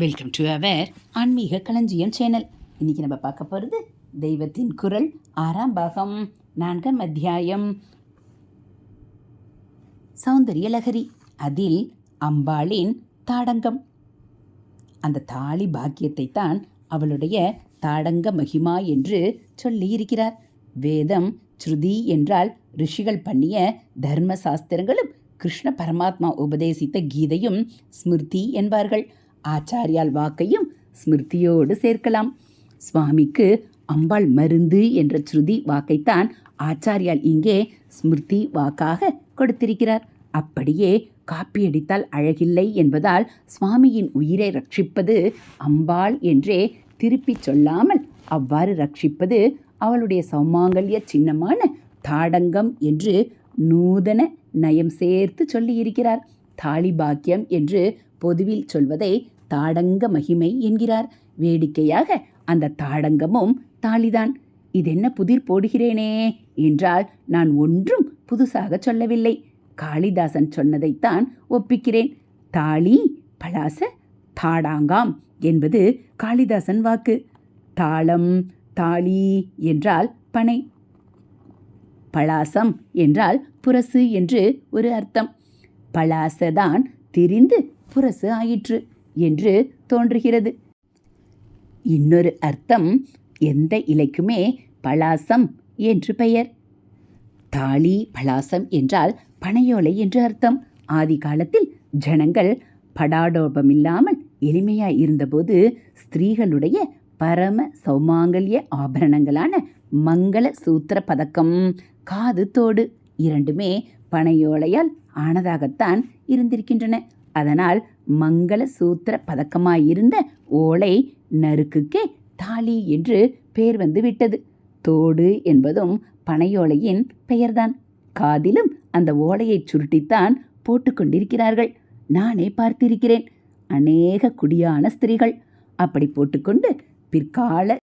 Welcome to our ஆன்மீக களஞ்சியம் channel இன்றைக்கி நம்ம பார்க்க போகிறது தெய்வத்தின் குரல் ஆறாம் பாகம் நான்காம் அத்தியாயம். சௌந்தரிய லகரி அதில் அம்பாளின் தாடங்கம். அந்த தாலி பாக்கியத்தை தான் அவளுடைய தாடங்க மகிமா என்று சொல்லியிருக்கிறார். வேதம் ஸ்ருதி என்றால் ரிஷிகள் பண்ணிய தர்ம சாஸ்திரங்களும் கிருஷ்ண பரமாத்மா உபதேசித்த கீதையும் ஸ்மிருதி என்பார்கள். ஆச்சாரியால் வாக்கையும் ஸ்மிருதியோடு சேர்க்கலாம். சுவாமிக்கு அம்பாள் மருந்து என்ற ஸ்ருதி வாக்கைத்தான் ஆச்சாரியால் இங்கே ஸ்மிருதி வாக்காக கொடுத்திருக்கிறார். அப்படியே காப்பியடித்தால் அழகில்லை என்பதால் சுவாமியின் உயிரை ரட்சிப்பது அம்பாள் என்றே திருப்பிச் சொல்லாமல் அவ்வாறு ரட்சிப்பது அவளுடைய சௌமாங்கல்ய சின்னமான தாடங்கம் என்று நூதன நயம் சேர்த்து சொல்லியிருக்கிறார். தாலி பாக்கியம் என்று பொதுவில் சொல்வதை தாடங்க மகிமை என்கிறார். வேடிக்கையாக அந்த தாடங்கமும் தாலிதான் இதென்ன புதிர் போடுகிறேனே என்றால் நான் ஒன்றும் புதுசாக சொல்லவில்லை. காளிதாசன் சொன்னதைத்தான் ஒப்பிக்கிறேன். தாலி பலாச தாடாங்காம் என்பது காளிதாசன் வாக்கு. தாளம் தாளி என்றால் பனை. பலாசம் என்றால் புரசு என்று ஒரு அர்த்தம். பலாசதான் திரிந்து புரசு ஆயிற்று. என்று தோன்றுகிறது. இன்னொரு அர்த்தம் எந்த இலைக்குமே பலாசம் என்று பெயர். தாலி பலாசம் என்றால் பனையோலை என்று அர்த்தம். ஆதி காலத்தில் ஜனங்கள் படாடோபமில்லாமல் எளிமையாய் இருந்தபோது ஸ்திரீகளுடைய பரம சௌமாங்கல்ய ஆபரணங்களான மங்கள சூத்திர பதக்கம் காது தோடு இரண்டுமே பனையோலையால் ஆனதாகத்தான் இருந்திருக்கின்றன. அதனால் மங்கள சூத்திர பதக்கமாயிருந்த ஓலை நறுக்குக்கே தாலி என்று பெயர் வந்து விட்டது. தோடு என்பதும் பனையோலையின் பெயர்தான். காதிலும் அந்த ஓலையைச் சுருட்டித்தான் போட்டுக்கொண்டிருக்கிறார்கள் நானே பார்த்திருக்கிறேன். அநேக குடியான ஸ்திரீகள். அப்படி போட்டுக்கொண்டு பிற்கால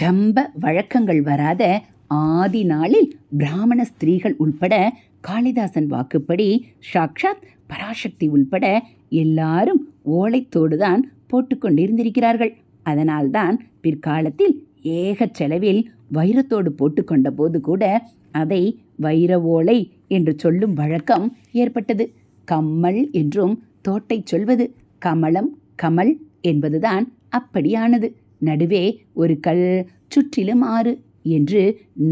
ஜம்ப வழக்கங்கள் வராத ஆதி நாளில் பிராமண ஸ்திரீகள் உள்பட காளிதாசன் வாக்குப்படி சாக்ஷாத் பராசக்தி உள்பட எல்லாரும் ஓலைத்தோடுதான் போட்டுக்கொண்டிருந்திருக்கிறார்கள் அதனால்தான் பிற்காலத்தில் ஏக செலவில் வைரத்தோடு போட்டுக்கொண்ட போது கூட அதை வைர ஓலை என்று சொல்லும் வழக்கம் ஏற்பட்டது. கம்மல் என்றும் தோட்டை சொல்வது கமலம் கமல் என்பதுதான் அப்படியானது. நடுவே ஒரு கல் சுற்றிலும் ஆறு என்று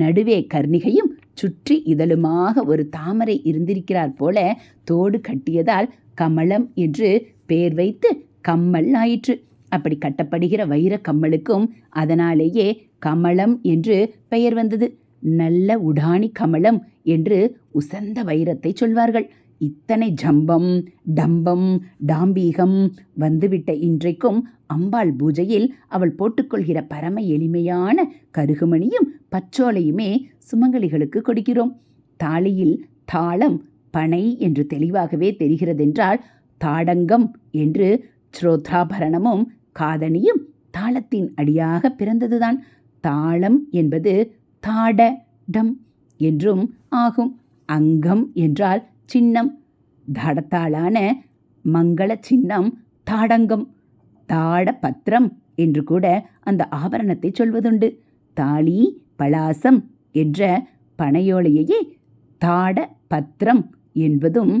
நடுவே கர்ணிகையும் சுற்றி இதழுமாக ஒரு தாமரை இருந்திருக்கிறார் போல தோடு கட்டியதால் கமலம் என்று பெயர் வைத்து கம்மல் ஆயிற்று. அப்படி கட்டப்படுகிற வைர கம்மலுக்கும் அதனாலேயே கமலம் என்று பெயர் வந்தது. நல்ல உடாணி கமலம் என்று உசந்த வைரத்தை சொல்வார்கள். இத்தனை ஜம்பம் டம்பம் டாம்பீகம் வந்துவிட்ட இன்றைக்கும் அம்பாள் பூஜையில் அவள் போட்டுக்கொள்கிற பரம எளிமையான கருகுமணியும் பச்சோலையுமே சுமங்கலிகளுக்கு கொடுக்கிறோம். தாலியில் தாளம் பனை என்று தெளிவாகவே தெரிகிறதென்றால் தாடங்கம் என்று ஸ்ரோத்ராபரணமும் காதணியும் தாளத்தின் அடியாக பிறந்ததுதான். தாளம் என்பது தாட டம் என்றும் ஆகும். அங்கம் என்றால் சின்னம். தடத்தாளான மங்கள சின்னம் தாடங்கம் தாட பத்திரம் என்று கூட அந்த ஆபரணத்தை சொல்வதுண்டு. தாலி பலாசம் என்ற பனையோலையையே தாட பத்திரம் என்பதும்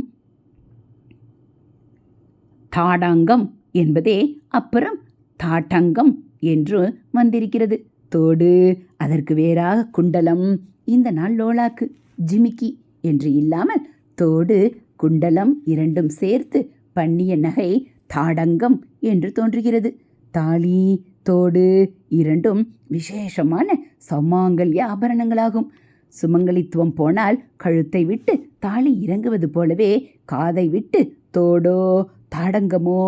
தாடாங்கம் என்பதே அப்புறம் தாட்டங்கம் என்று வந்திருக்கிறது. தோடு அதற்கு வேறாக குண்டலம் இந்த நாள் லோலாக்கு ஜிமிக்கி என்று இல்லாமல் தோடு குண்டலம் இரண்டும் சேர்த்து பண்ணிய நகை தாடங்கம் என்று தோன்றுகிறது. தாலி தோடு இரண்டும் விசேஷமான சமாங்கல்ய ஆபரணங்களாகும் சுமங்கலித்துவம் போனால் கழுத்தை விட்டு தாலி இறங்குவது போலவே காதை விட்டு தோடோ தாடங்கமோ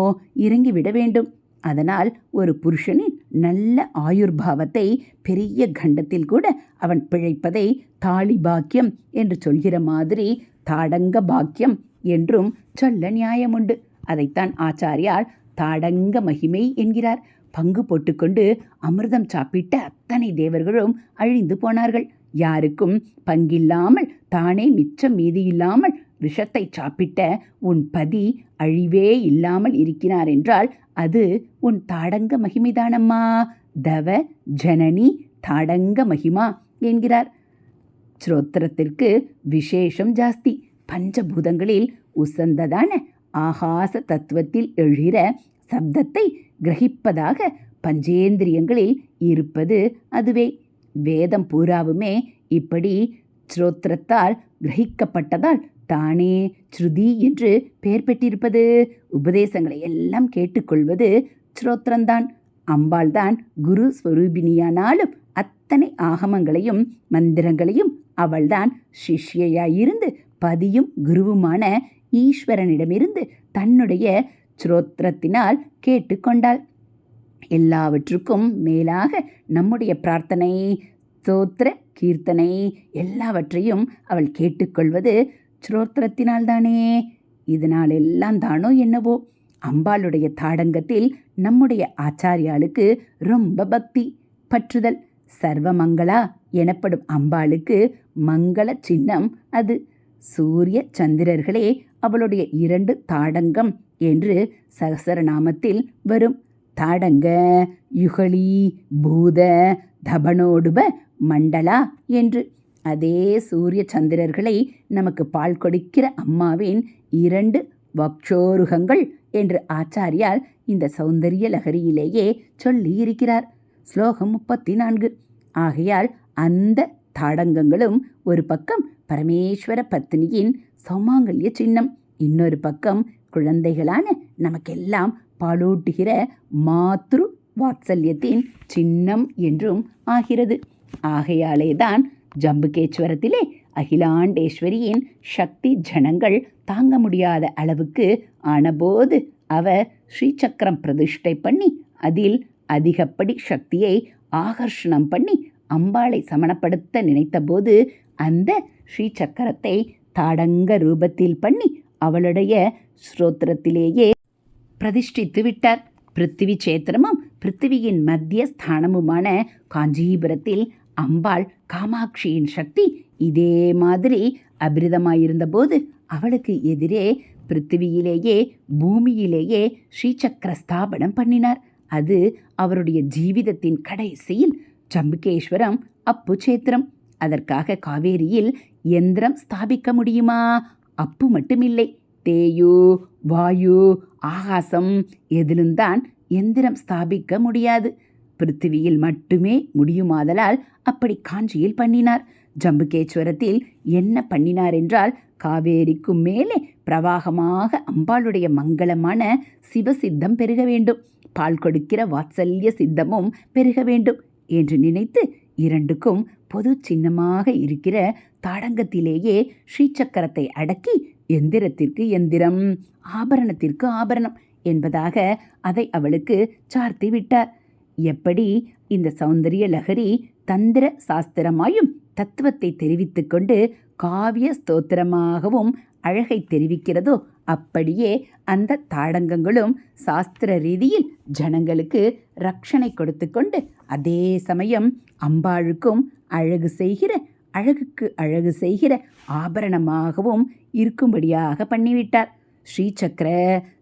இறங்கிவிட வேண்டும். அதனால் ஒரு புருஷனின் நல்ல ஆயுர்பாவத்தை பெரிய கண்டத்தில் கூட அவன் பிழைப்பதை தாலி பாக்கியம் என்று சொல்கிற மாதிரி தாடங்க பாக்கியம் என்றும் சொல்ல நியாயமுண்டு. அதைத்தான் ஆச்சாரியால் தாடங்க மகிமை என்கிறார். பங்கு போட்டுக்கொண்டு அமிர்தம் சாப்பிட்ட அத்தனை தேவர்களும் அழிந்து போனார்கள். யாருக்கும் பங்கில்லாமல் தானே மிச்சம் மீதி இல்லாமல் விஷத்தை சாப்பிட்ட உன் பதி அழிவே இல்லாமல் இருக்கிறார் என்றால் அது உன் தாடங்க மகிமைதானம்மா? தவ ஜனனி தாடங்க மகிமா என்கிறார். ஸ்ரோத்திரத்திற்கு விசேஷம் ஜாஸ்தி. பஞ்சபூதங்களில் உசந்ததான ஆகாச தத்துவத்தில் எழுகிற சப்தத்தை கிரகிப்பதாக பஞ்சேந்திரியங்களில் இருப்பது அதுவே. வேதம் பூராவுமே இப்படி ஸ்ரோத்திரத்தால் கிரகிக்கப்பட்டதால் தானே ஸ்ருதி என்று பெயர் பெற்றிருப்பது. உபதேசங்களை எல்லாம் கேட்டுக்கொள்வது ஸ்ரோத்திரம்தான் அம்பாள்தான் குரு ஸ்வரூபினியானாலும் அத்தனை ஆகமங்களையும் மந்திரங்களையும் அவள்தான் சிஷ்யையாயிருந்து பதியும் குருவுமான ஈஸ்வரனிடமிருந்து தன்னுடைய ஸ்ரோத்திரத்தினால் கேட்டுக்கொண்டாள். எல்லாவற்றுக்கும் மேலாக நம்முடைய பிரார்த்தனை ஸ்தோத்திர கீர்த்தனை எல்லாவற்றையும் அவள் கேட்டுக்கொள்வது ஸ்ரோத்திரத்தினால்தானே இதனால் எல்லாம் தானோ என்னவோ. அம்பாளுடைய தாடங்கத்தில் நம்முடைய ஆச்சாரியாளுக்கு ரொம்ப பக்தி பற்றுதல். சர்வமங்களா எனப்படும் அம்பாளுக்கு மங்கள சின்னம் அது. சூரிய சந்திரர்களே அவளுடைய இரண்டு தாடங்கம் என்று சகசரநாமத்தில் வரும். தாடங்க யுகலி பூத தபனோடுப மண்டலா என்று. அதே சூரிய சந்திரர்களை நமக்கு பால் கொடுக்கிற அம்மாவின் இரண்டு வக்ஷோருகங்கள் என்று ஆச்சாரியால் இந்த சௌந்தரிய லகரியிலேயே சொல்லி இருக்கிறார் ஸ்லோகம் முப்பத்தி நான்கு ஆகையால் அந்த தாடங்கங்களும் ஒரு பக்கம் பரமேஸ்வர பத்னியின் சௌமாங்கல்ய சின்னம். இன்னொரு பக்கம் குழந்தைகளான நமக்கெல்லாம் பாலூட்டுகிற மாத்ரு வாத்சல்யத்தின் சின்னம் என்றும் ஆகிறது. ஆகையாலே தான் ஜம்புகேஸ்வரத்திலே அகிலாண்டேஸ்வரியின் சக்தி ஜனங்கள் தாங்க முடியாத அளவுக்கு ஆனபோது அவர் ஸ்ரீசக்கரம் பிரதிஷ்டை பண்ணி அதில் அதிகப்படி சக்தியை ஆகர்ஷணம் பண்ணி அம்பாளை சமணப்படுத்த நினைத்தபோது அந்த ஸ்ரீசக்கரத்தை தாடங்க ரூபத்தில் பண்ணி அவளுடைய ஸ்ரோத்திரத்திலேயே பிரதிஷ்டித்து விட்டார். பிருத்திவி சேத்திரமும் பிருத்திவியின் மத்திய ஸ்தானமுமான காஞ்சிபுரத்தில் அம்பாள் காமாட்சியின் சக்தி இதே மாதிரி அபிரிதமாயிருந்தபோது அவளுக்கு எதிரே பிருத்திவியிலேயே பூமியிலேயே ஸ்ரீசக்கர ஸ்தாபனம் பண்ணினார். அது அவருடைய ஜீவிதத்தின் கடைசியில் ஜம்புகேஸ்வரம் அப்புச்சேத்திரம். அதற்காக காவேரியில் எந்திரம் ஸ்தாபிக்க முடியுமா? அப்பு மட்டுமில்லை. தேயு வாயு ஆகாசம் எதிலும்தான் எந்திரம் ஸ்தாபிக்க முடியாது. பிருத்திவியில் மட்டுமே முடியுமாதலால் அப்படி காஞ்சியில் பண்ணினார். ஜம்புகேஸ்வரத்தில் என்ன பண்ணினார் என்றால் காவேரிக்கும் மேலே பிரவாகமாக அம்பாளுடைய மங்களமான சிவசித்தம் பெருக வேண்டும். பால் கொடுக்கிற வாத்சல்ய சித்தமும் பெருக வேண்டும் என்று நினைத்து இரண்டுக்கும் பொது சின்னமாக இருக்கிற தாடங்கத்திலேயே ஸ்ரீசக்கரத்தை அடக்கி எந்திரத்திற்கு எந்திரம் ஆபரணத்திற்கு ஆபரணம் என்பதாக அதை அவளுக்கு சார்த்தி விட்டார். எப்படி இந்த சௌந்தரிய லகரி தந்திர சாஸ்திரமாயும் தத்துவத்தை தெரிவித்துக்கொண்டு காவிய ஸ்தோத்திரமாகவும் அழகை தெரிவிக்கிறதோ அப்படியே அந்த தாடங்கங்களும் சாஸ்திர ரீதியில் ஜனங்களுக்கு ரட்சணை கொடுத்து கொண்டு அதே சமயம் அம்பாளுக்கும் அழகு செய்கிற அழகுக்கு அழகு செய்கிற ஆபரணமாகவும் இருக்கும்படியாக பண்ணிவிட்டார். ஸ்ரீசக்கர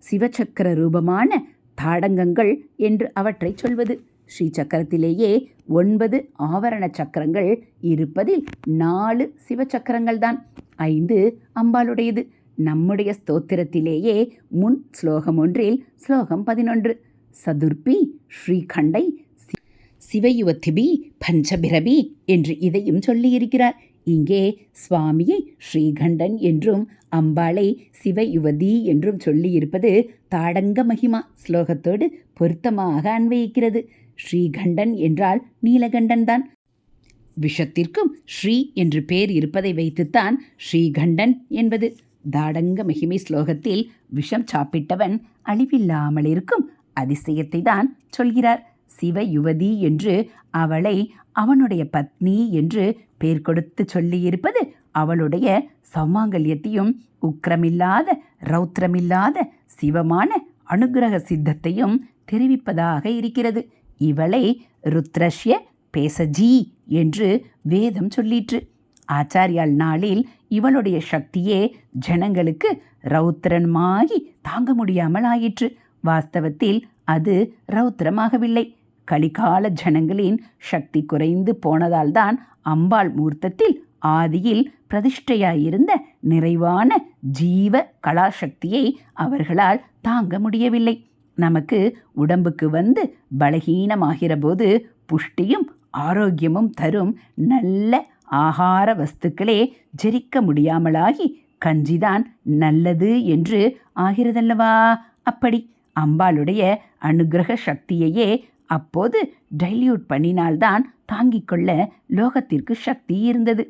சிவசக்கர ரூபமான தாடங்கங்கள் என்று அவற்றை சொல்வது. ஸ்ரீசக்கரத்திலேயே ஒன்பது ஆவரண சக்கரங்கள் இருப்பதில் நாலு சிவசக்கரங்கள் தான் ஐந்து அம்பாளுடையது. நம்முடைய ஸ்தோத்திரத்திலேயே முன் ஸ்லோகம் ஒன்றில் ஸ்லோகம் பதினொன்று. சதுர்பி ஸ்ரீகண்டை சிவயுவத்திபி பஞ்சபிரபி என்று இதையும் சொல்லியிருக்கிறார். இங்கே சுவாமியை ஸ்ரீகண்டன் என்றும் அம்பாளை சிவயுவதி என்றும் சொல்லியிருப்பது தாடங்க மகிமா. ஸ்லோகத்தோடு பொருத்தமாக அன்வயிக்கிறது. ஸ்ரீகண்டன் என்றால் நீலகண்டன் தான். விஷத்திற்கும் ஸ்ரீ என்று பேர் இருப்பதை வைத்துத்தான் ஸ்ரீகண்டன் என்பது. தாடங்க மகிமை ஸ்லோகத்தில் விஷம் சாப்பிட்டவன் அழிவில்லாமல் இருக்கும் அதிசயத்தை தான் சொல்கிறார். சிவ யுவதி என்று அவளை அவனுடைய பத்னி என்று பேர் கொடுத்து சொல்லியிருப்பது அவளுடைய சௌமாங்கல்யத்தையும் உக்கிரமில்லாத ரௌத்திரமில்லாத சிவமான அனுக்கிரக சித்தத்தையும் தெரிவிப்பதாக இருக்கிறது. இவளை ருத்ரஷ்ய பேசஜி என்று வேதம் சொல்லிற்று. ஆச்சாரியால் நாளில் இவளுடைய சக்தியே ஜனங்களுக்கு ரௌத்திரமாகி தாங்க முடியாமல் ஆயிற்று. வாஸ்தவத்தில் அது ரௌத்திரமாகவில்லை கலிகால ஜனங்களின் சக்தி குறைந்து போனதால்தான் அம்பாள் மூர்த்தத்தில் ஆதியில் பிரதிஷ்டையாயிருந்த நிறைவான ஜீவ கலாசக்தியை அவர்களால் தாங்க முடியவில்லை. நமக்கு உடம்புக்கு வந்து பலகீனமாகிற போது புஷ்டியும் ஆரோக்கியமும் தரும் நல்ல ஆகார வஸ்துக்களே ஜெரிக்க முடியாமலாகி கஞ்சிதான் நல்லது என்று ஆகிறதல்லவா? அப்படி அம்பாளுடைய அனுகிரக சக்தியையே அப்போது டைல்யூட் பண்ணினால்தான் தாங்கிக் கொள்ள லோகத்திற்கு சக்தி இருந்தது.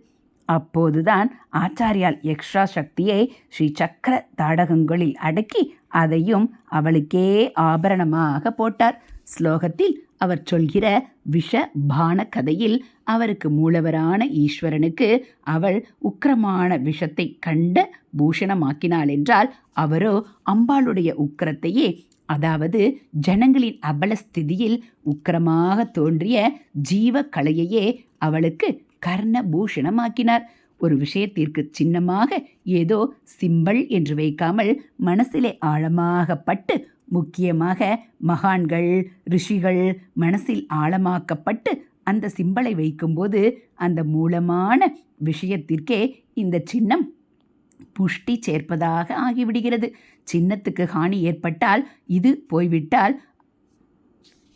அப்போதுதான் ஆச்சாரியால் எக்ஸ்ட்ரா சக்தியை ஸ்ரீ சக்கர தாடகங்களில் அடக்கி அதையும் அவளுக்கே ஆபரணமாக போட்டார். ஸ்லோகத்தில் அவர் சொல்கிற விஷ பான கதையில் அவருக்கு மூலவரான ஈஸ்வரனுக்கு அவள் உக்கிரமான விஷத்தை கண்ட பூஷணமாக்கினாள் என்றால் அவரோ அம்பாளுடைய உக்கிரத்தையே அதாவது ஜனங்களின் அபலஸ்திதியில் உக்கிரமாக தோன்றிய ஜீவ கலையையே அவளுக்கு கர்ண பூஷணமாக்கினார் ஒரு விஷயத்திற்கு சின்னமாக ஏதோ சிம்பல் என்று வைக்காமல் மனசிலே ஆழமாக பட்டு முக்கியமாக மகான்கள் ரிஷிகள் மனசில் ஆழமாக்கப்பட்டு அந்த சிம்பலை வைக்கும்போது அந்த மூலமான விஷயத்திற்கே இந்த சின்னம் புஷ்டி சேர்ப்பதாக ஆகிவிடுகிறது. சின்னத்துக்கு ஹானி ஏற்பட்டால் இது போய்விட்டால்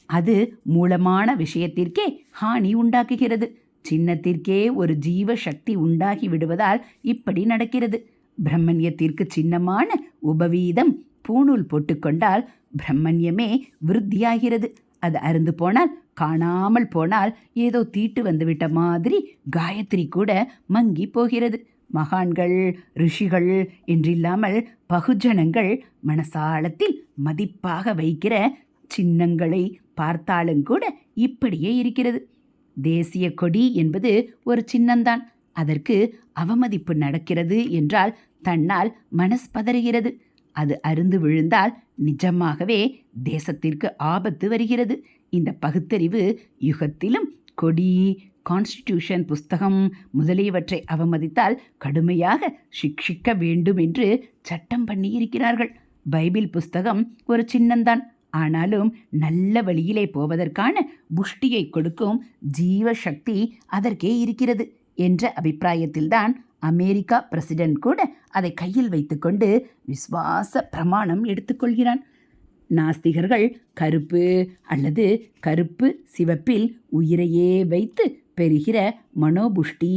அது மூலமான விஷயத்திற்கே ஹானி உண்டாக்குகிறது. சின்னத்திற்கே ஒரு ஜீவ சக்தி உண்டாகி விடுவதால் இப்படி நடக்கிறது. பிரம்மண்யத்திற்கு சின்னமான உபவீதம் பூணூல் போட்டுக்கொண்டால் பிரம்மண்யமே விருத்தியாகிறது. அது அருந்து போனால் காணாமல் போனால் ஏதோ தீட்டு வந்துவிட்ட மாதிரி காயத்ரி கூட மங்கி போகிறது. மகான்கள் ரிஷிகள் என்றில்லாமல் பகுஜனங்கள் மனசாலத்தில் மதிப்பாக வைக்கிற சின்னங்களை பார்த்தாலும் கூட இப்படியே இருக்கிறது. தேசிய கொடி என்பது ஒரு சின்னந்தான் அதற்கு அவமதிப்பு நடக்கிறது என்றால் தன்னால் மனஸ் பதறுகிறது. அது அருந்து விழுந்தால் நிஜமாகவே தேசத்திற்கு ஆபத்து வருகிறது. இந்த பகுத்தறிவு யுகத்திலும் கொடி கான்ஸ்டிடியூஷன் புஸ்தகம் முதலியவற்றை அவமதித்தால் கடுமையாக சிக்ஷிக்க வேண்டும் என்று சட்டம் பண்ணியிருக்கிறார்கள். பைபிள் புஸ்தகம் ஒரு சின்னந்தான் ஆனாலும் நல்ல வழியிலே போவதற்கான புஷ்டியை கொடுக்கும் ஜீவ சக்தி அதற்கே இருக்கிறது என்ற அபிப்பிராயத்தில்தான் அமெரிக்கா பிரசிடென்ட் கூட அதை கையில் வைத்துக்கொண்டு விஸ்வாச பிரமாணம் எடுத்துக்கொள்கிறான். நாஸ்திகர்கள் கருப்பு அல்லது கருப்பு சிவப்பில் உயிரையே வைத்து பெறுகிற மனோபுஷ்டி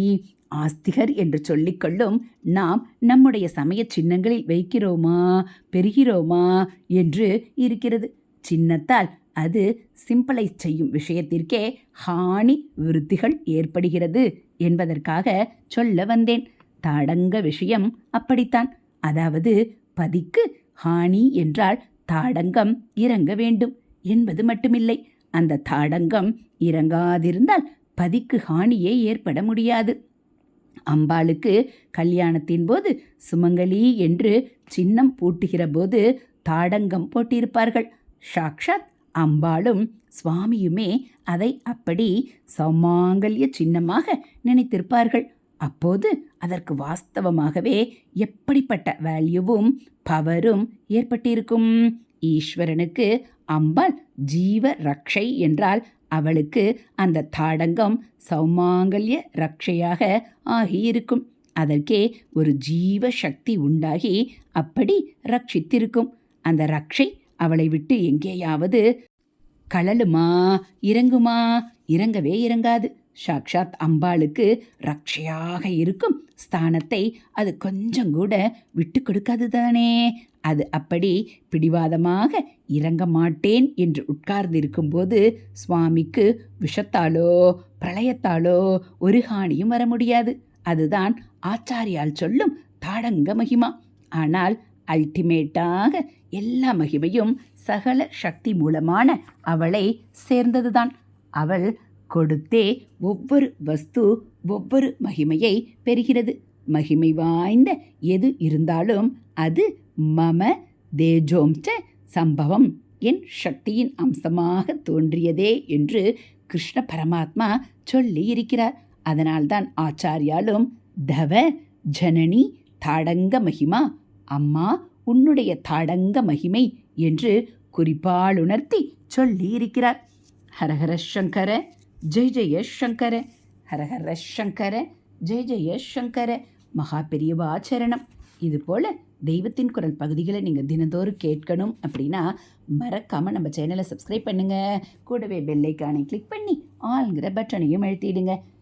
ஆஸ்திகர் என்று சொல்லிக்கொள்ளும் நாம் நம்முடைய சமய சின்னங்களில் வைக்கிறோமா பெறுகிறோமா என்று இருக்கிறது. சின்னத்தால் அது சிம்பிளைஸ் செய்யும் விஷயத்திற்கே ஹானி விருத்திகள் ஏற்படுகிறது. என்பதற்காக சொல்ல வந்தேன். தாடங்க விஷயம் அப்படித்தான். அதாவது பதிக்கு ஹானி என்றால் தாடங்கம் இறங்க வேண்டும் என்பது மட்டுமில்லை. அந்த தாடங்கம் இறங்காதிருந்தால் பதிக்கு ஹானியே ஏற்பட முடியாது. அம்பாளுக்கு கல்யாணத்தின் போது சுமங்கலி என்று சின்னம் பூட்டுகிற போது தாடங்கம் போட்டிருப்பார்கள். சாக்ஷாத் அம்பாளும் சுவாமியுமே அதை அப்படி சௌமாங்கல்ய சின்னமாக நினைத்திருப்பார்கள். அப்போது அதற்கு வாஸ்தவமாகவே எப்படிப்பட்ட வேல்யூவும் பவரும் ஏற்பட்டிருக்கும்? ஈஸ்வரனுக்கு அம்பாள் ஜீவ ரக்ஷை என்றால் அவளுக்கு அந்த தாடங்கம் சௌமாங்கல்ய ரக்ஷையாக ஆகியிருக்கும். அதற்கே ஒரு ஜீவ சக்தி உண்டாகி அப்படி ரட்சித்திருக்கும். அந்த ரக்ஷை அவளை விட்டு எங்கேயாவது கழலுமா இறங்குமா? இறங்கவே இறங்காது. சாக்ஷாத் அம்பாளுக்கு ரக்ஷையாக இருக்கும் ஸ்தானத்தை அது கொஞ்சம் கூட விட்டு கொடுக்காது தானே? அது அப்படி பிடிவாதமாக இறங்க மாட்டேன் என்று உட்கார்ந்திருக்கும்போது சுவாமிக்கு விஷத்தாலோ பிரளயத்தாலோ ஒரு ஹானியும் வர முடியாது. அதுதான் ஆச்சாரியால் சொல்லும் தாடங்க மகிமா. ஆனால் அல்டிமேட்டாக எல்லா மகிமையும் சகல சக்தி மூலமான அவளை சேர்ந்ததுதான். அவள் கொடுத்தே ஒவ்வொரு வஸ்து ஒவ்வொரு மகிமையை பெறுகிறது. மகிமை வாய்ந்த எது இருந்தாலும் அது மம தேஜோம்ச சம்பவம். என் சக்தியின் அம்சமாக தோன்றியதே என்று கிருஷ்ண பரமாத்மா சொல்லி இருக்கிறார் அதனால்தான் ஆச்சாரியாலும் தவ ஜனனி தாடங்க மகிமா அம்மா உன்னுடைய தடங்க மகிமை என்று குறிப்பால் உணர்த்தி சொல்லியிருக்கிறார் ஹரஹர சங்கர ஜெய் ஜெய சங்கர ஹரஹர சங்கர ஜெய் ஜெய சங்கர மகா பெரியவாச்சரணம் இதுபோல் தெய்வத்தின் குரல் பகுதிகளை நீங்கள் தினந்தோறும் கேட்கணும் அப்படின்னா மறக்காமல் நம்ம சேனலை சப்ஸ்கிரைப் பண்ணுங்கள் கூடவே பெல்லைக்கானை கிளிக் பண்ணி ஆளுங்கிற பட்டனையும் எழுத்திடுங்க